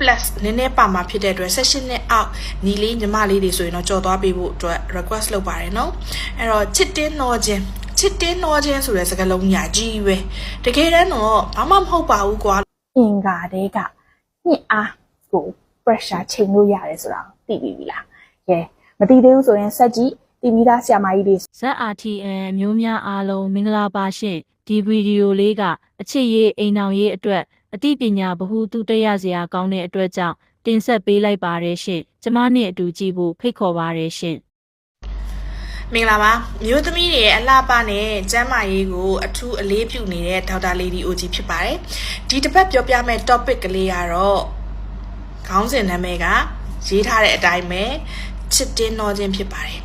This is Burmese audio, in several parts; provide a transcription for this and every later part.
plus နည်းနည်းပါမှာဖြစ်တဲ့အတွက် session နဲ့အောက်ညီလေးညီမလေးတွေဆိုရင်တော့ကြော်သွားပေးဖို့အတွက် request လုပ်ပါတယ်နော်အဲ့တော့ချစ်တင်းနှောခြင်းချစ်တင်းနှောခြင်းဆိုတဲ့စကားလုံးညာကြီးပဲတကယ်တမ်းတော့ဘာမှမဟုတ်ပါဘူးကွာအင်္ဂါတွေကညစ်အားကို pressure ချိန်လို့ရတယ်ဆိုတာသိပြီပြီလားကဲမသိသေးဘူးဆိုရင်စက်ကြည့်တီဗီသားဆရာမကြီးတွေ ZRTN မျိုးများအားလုံးမင်္ဂလာပါရှင်ဒီဗီဒီယိုလေးကအချစ်ရေးအိမ်အောင်ရေးအတွက် အသိပညာဗဟုသုတရစရာကောင်းတဲ့အတွက်ကြောင့်တင်ဆက်ပေးလိုက်ပါရရှင်ကျမနဲ့အတူကြည့်ဖို့ဖိတ်ခေါ်ပါရရှင်မင်္ဂလာပါမျိုးသမီးတွေရဲ့အလှပနဲ့ကျမ်းမာရေးကိုအထူးအလေးပြုနေတဲ့ဒေါက်တာလေဒီအိုဂျီဖြစ်ပါတယ်ဒီတစ်ပတ်ပြောပြမယ့် topic ကလေးကတော့ခေါင်းစဉ်နာမည်ကရေးထားတဲ့အတိုင်းပဲချစ်တင်းနှောခြင်းဖြစ်ပါတယ်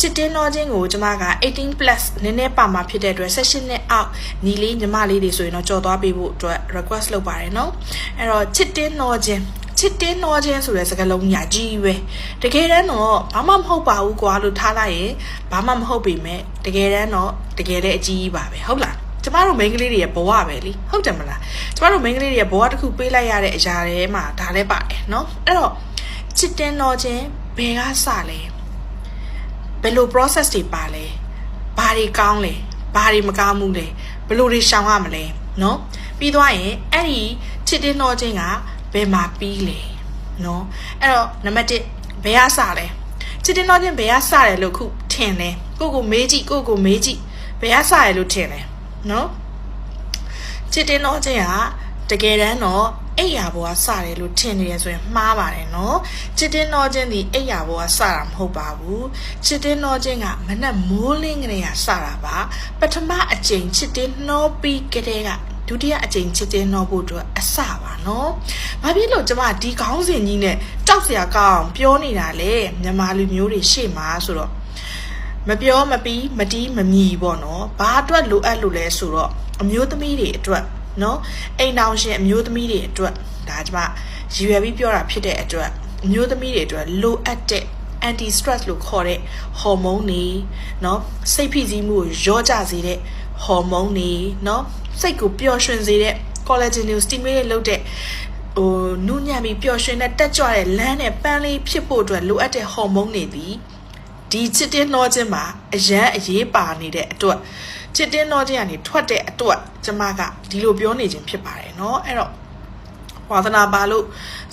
ချစ်တင်းနှောခြင်းကိုကျွန်မက18 plus နည်းနည်းပါမှာဖြစ်တဲ့အတွက် session နဲ့အောက်ညီလေးညီမလေးတွေဆိုရင်တော့ကြော်သွားပေးဖို့အတွက် request လုပ်ပါတယ်နော်အဲ့တော့ချစ်တင်းနှောခြင်းချစ်တင်းနှောခြင်းဆိုတဲ့စကားလုံးညာကြီးပဲတကယ်တမ်းတော့ဘာမှမဟုတ်ပါဘူးကွာလို့ထားလိုက်ရင်ဘာမှမဟုတ်ပေမဲ့တကယ်တမ်းတော့တကယ်တဲ့အကြီးကြီးပါပဲဟုတ်လားကျမတို့မိန်းကလေးတွေရဲ့ဘဝပဲလीဟုတ်တယ်မလားကျမတို့မိန်းကလေးတွေရဲ့ဘဝတစ်ခုပေးလိုက်ရတဲ့အရာတွေမှာဒါလည်းပါတယ်เนาะအဲ့တော့ချစ်တင်းနှောခြင်းဘယ်ကစလဲ ဘယ်လို process တွေပါလဲဘာတွေကောင်းလဲဘာတွေမကောင်းဘူးလဲဘယ်လိုတွေရှောင်ရမလဲเนาะပြီးသွားရင်အဲ့ဒီချစ်တင်းနှောခြင်းကဘယ်မှာပြီးလဲเนาะအဲ့တော့နံပါတ်1ဘယ်ကစလဲချစ်တင်းနှောခြင်းဘယ်ကစတယ်လို့ခုထင်လဲကိုကိုမေးကြည့်ကိုကိုမေးကြည့်ဘယ်ကစတယ်လို့ထင်လဲเนาะချစ်တင်းနှောခြင်းကတကယ်တမ်းတော့ အိယာဘောကစတယ်လို့ထင်နေရဆိုရင်မှားပါတယ်နော်ချစ်တင်တော်ချင်းဒီအိယာဘောကစတာမဟုတ်ပါဘူးချစ်တင်တော်ချင်းကမနက်မိုးလင်းကလေးကစတာပါပထမအကြိမ်ချစ်တင်နှောပြီးကလေးကဒုတိယအကြိမ်ချစ်တင်တော့ဖို့အတွက်အစပါနော်။ဘာဖြစ်လို့ကျမဒီခေါင်းစဉ်ကြီးနဲ့ကြောက်စရာကောင်းပြောနေတာလေမြန်မာလူမျိုးတွေရှေ့မှာဆိုတော့မပြောမပြီးမတီးမမြည်ပေါ့နော်။ဘာအတွက်လိုအပ်လို့လဲဆိုတော့အမျိုးသမီးတွေအတွက် နော်အိမ်တောင်ရှင်အမျိုးသမီးတွေအတွက်ဒါကျမရည်ရွယ်ပြီးပြောတာဖြစ်တဲ့အတွက်အမျိုးသမီးတွေအတွက်လိုအပ်တဲ့ anti stress လို့ခေါ်တဲ့ဟော်မုန်းတွေနော်စိတ်ဖိစီးမှုကိုရောကြစေတဲ့ဟော်မုန်းတွေနော်စိတ်ကိုပျော်ရွှင်စေတဲ့ collagen ကို stimulate လုပ်တဲ့ဟိုနူးညံ့ပြီးပျော်ရွှင်တဲ့တက်ကြွတဲ့လမ်းနဲ့ပန်းလေးဖြစ်ဖို့အတွက်လိုအပ်တဲ့ဟော်မုန်းတွေဒီဒီချစ်တင်းနှောခြင်းမှာအရန်အရေးပါနေတဲ့အတွက် ချစ်တင်းနှောခြင်းကနေထွက်တဲ့အတွက်ကျမကဒီလိုပြောနေခြင်းဖြစ်ပါတယ်เนาะအဲ့တော့ ဝါသနာပါလို့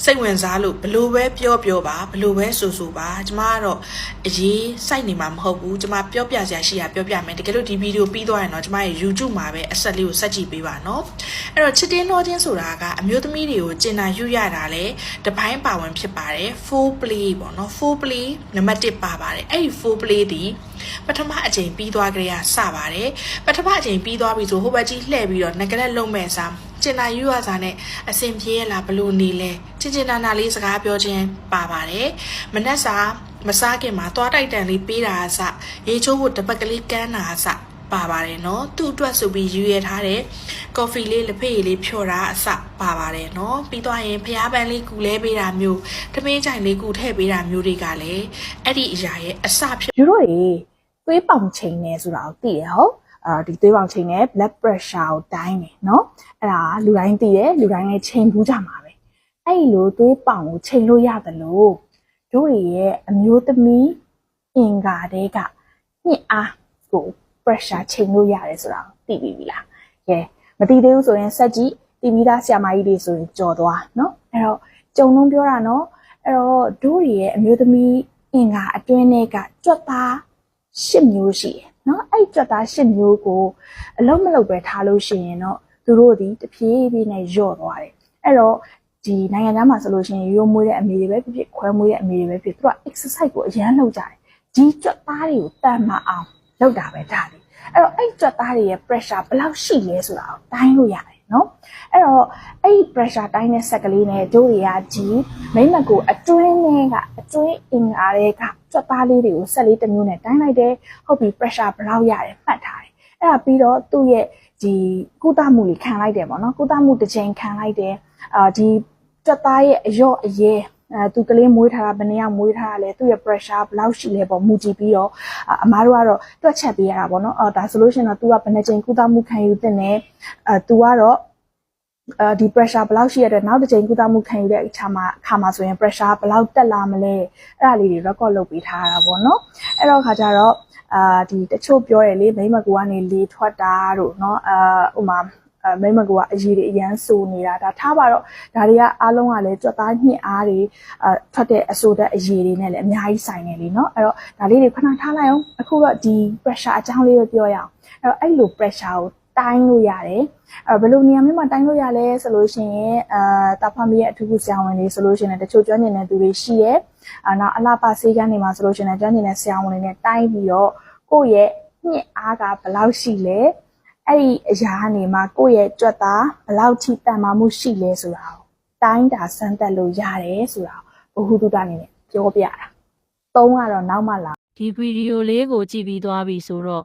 စိတ်ဝင်စားလို့ဘလို့ပဲပြောပြောပါဘလို့ပဲဆိုဆိုပါကျမကတော့အရေးစိုက်နေမှာမဟုတ်ဘူးကျမပြောပြစရာရှိတာပြောပြမယ်တကယ်လို့ဒီဗီဒီယိုပြီးသွားရင်တော့ကျမရဲ့ YouTube မှာပဲအဆက်လေးကိုဆက်ကြည့်ပေးပါနော်အဲ့တော့ချစ်တင်းနှောချင်းဆိုတာကအမျိုးသမီးတွေကိုကျင်နာယူရတာလေတပိုင်းပါဝင်ဖြစ်ပါတယ် full play ပေါ့နော် full play နံပါတ်1ပါပါတယ်အဲ့ဒီ full play ဒီပထမအချိန်ပြီးသွားကြရစပါတယ်ပထမအချိန်ပြီးသွားပြီဆိုဟိုဘက်ကြီးလှည့်ပြီးတော့ငကလက်လုံးမဲ့စား ကျင်နာယူရစာနဲ့အဆင်ပြေရလားဘလို့နေလဲချင်ချင်နာနာလေးစကားပြောခြင်းပါပါတယ်မနက်စာမစားခင်မှာသွားတိုက်တန်လေးပေးတာအစရေချိုးဖို့တပတ်ကလေးကမ်းတာအစပါပါတယ်နော်သူ့အတွက်ဆိုပြီးယူရထားတဲ့ကော်ဖီလေးလက်ဖက်ရည်လေးဖြော်တာအစပါပါတယ်နော်ပြီးသွားရင်ဖျားပန်းလေးကူလဲပေးတာမျိုးတမင်းချိုင်လေးကူထည့်ပေးတာမျိုးတွေကလည်းအဲ့ဒီအရာရဲ့အစဖြစ်ယူတို့ရေသွေးပေါင်ချိန်နေဆိုတာကိုသိရဟုတ် အာဒီသွေးပေါင်ချိန်နဲ့ blood pressure ကိုတိုင်းတယ်เนาะအဲ့ဒါလူတိုင်းသိတယ်လူတိုင်းလည်းချိန်ဘူးကြမှာပဲအဲ့ဒီလိုသွေးပေါင်ကိုချိန်လို့ရတယ်လို့တို့တွေရဲ့အမျိုးသမီးအင်္ဂါတွေကညစ်အားကို pressure ချိန်လို့ရတယ်ဆိုတာကိုသိပြီပြီလားကဲမသိသေးဘူးဆိုရင်စက်ကြည့်တီဗီသားဆရာမကြီးတွေဆိုရင်ကြော်သွားเนาะအဲ့တော့ကြုံလုံးပြောတာเนาะအဲ့တော့တို့တွေရဲ့အမျိုးသမီးအင်္ဂါအတွင်းတွေကကြွက်သား ရှစ်မျိုးရှိတယ်เนาะအဲ့ကြွက်သားရှစ်မျိုးကိုအလုံးမလုံးပဲထားလို့ရှိရင်တော့သူတို့ဒီတဖြည်းဖြည်းနဲ့ညော့သွားတယ်အဲ့တော့ဒီနိုင်ငံသားမှာဆိုလို့ရှိရင်ရိုးမွေးတဲ့အမေတွေပဲဖြစ်ဖြစ်ခွဲမွေးတဲ့အမေတွေပဲဖြစ်သူက exercise ကိုအရန်လုပ်ကြတယ်ဒီကြွက်သားတွေကိုတတ်မှအောင်လုပ်တာပဲဒါလေးအဲ့တော့အဲ့ကြွက်သားတွေရဲ့ pressure ဘယ်လောက်ရှိလဲဆိုတာကိုတိုင်းလို့ရတယ်နော် အဲ့တော့အဲ့ pressure တိုင်းတဲ့ဆက်ကလေးနဲ့တို့တွေကဒီမိမ့်မကိုအတွင်းထဲကအတွင်းအင်္ဂါတွေကကြွက်သားလေးတွေကိုဆက်လေးတစ်မျိုးနဲ့တိုင်းလိုက်တယ်ဟုတ်ပြီ pressure ဘယ်လောက်ရတယ်မှတ်ထားတယ်အဲ့ဒါပြီးတော့သူ့ရဲ့ဒီကုသမှုလေးခံလိုက်တယ်ပေါ့နော်ကုသမှုတစ်ချိန်ခံလိုက်တယ်အာဒီကြွက်သားရဲ့အယော့အရဲအဲသူကလေးမွေးထားတာဘယ်နှစ်ယောက်မွေးထားတာလဲသူ့ရဲ့ pressure ဘယ်လောက်ရှိလဲပေါ့မူကြည့်ပြီးတော့အအမားတို့ကတော့တွက်ချက်ပေးရတာပေါ့နော်အော်ဒါဆိုလို့ရှိရင်တော့ तू ကဘယ်နှချိန်ကုသမှုခံယူသင့်လဲအဲ तू ကတော့အဲ ဒီ pressure ဘယ်လောက်ရှိရတဲ့နောက်တစ်ချိန်ကုသမှုခံယူတဲ့အခါမှာအခါမှာဆိုရင် pressure ဘယ်လောက်တက်လာမလဲအဲ့ဒါလေးတွေ record လုပ်ပေးထားတာပေါ့နော်အဲ့တော့ခါကျတော့အာဒီတချို့ပြောတယ်လေမိမကူကနေလေထွက်တာတို့เนาะအာဥမာအဲမိမကူကအရေးတွေအရန်ဆိုနေတာဒါထားပါတော့ဒါတွေကအားလုံးကလည်းကြွက်သားညှစ်အားတွေအဲထွက်တဲ့အဆိုတဲ့အရေးတွေနဲ့လည်းအများကြီးဆိုင်နေလीเนาะအဲ့တော့ဒါလေးတွေခဏထားလိုက်အောင်အခုတော့ဒီ pressure အကြောင်းလေးကိုပြောရအောင်အဲ့တော့အဲ့လို pressure ကို တိုင်းလို့ရတယ်အဲဘယ်လိုနေရာမျိုးမှာတိုင်းလို့ရလဲဆိုလို့ရှိရင်အာတာဖမီရဲ့အထူးကုဆရာဝန်တွေဆိုလို့ရှိရင်တချို့ကျွမ်းကျင်တဲ့သူတွေရှိရဲအာနောက်အလားပါဆေးကန်းတွေမှာဆိုလို့ရှိရင်ကျွမ်းကျင်တဲ့ဆရာဝန်တွေနဲ့တိုင်းပြီးတော့ကိုယ့်ရဲ့ညှစ်အားကဘယ်လောက်ရှိလဲအဲ့ဒီအရာကနေမှကိုယ့်ရဲ့ကြွက်သားဘယ်လောက်ထိတန်မာမှုရှိလဲဆိုတာကိုတိုင်းတာစမ်းသပ်လို့ရတယ်ဆိုတာကိုဘ ഹു တုတအနေနဲ့ပြောပြတာသုံးကတော့နောက်မှလာဒီဗီဒီယိုလေးကိုကြည့်ပြီးသွားပြီဆိုတော့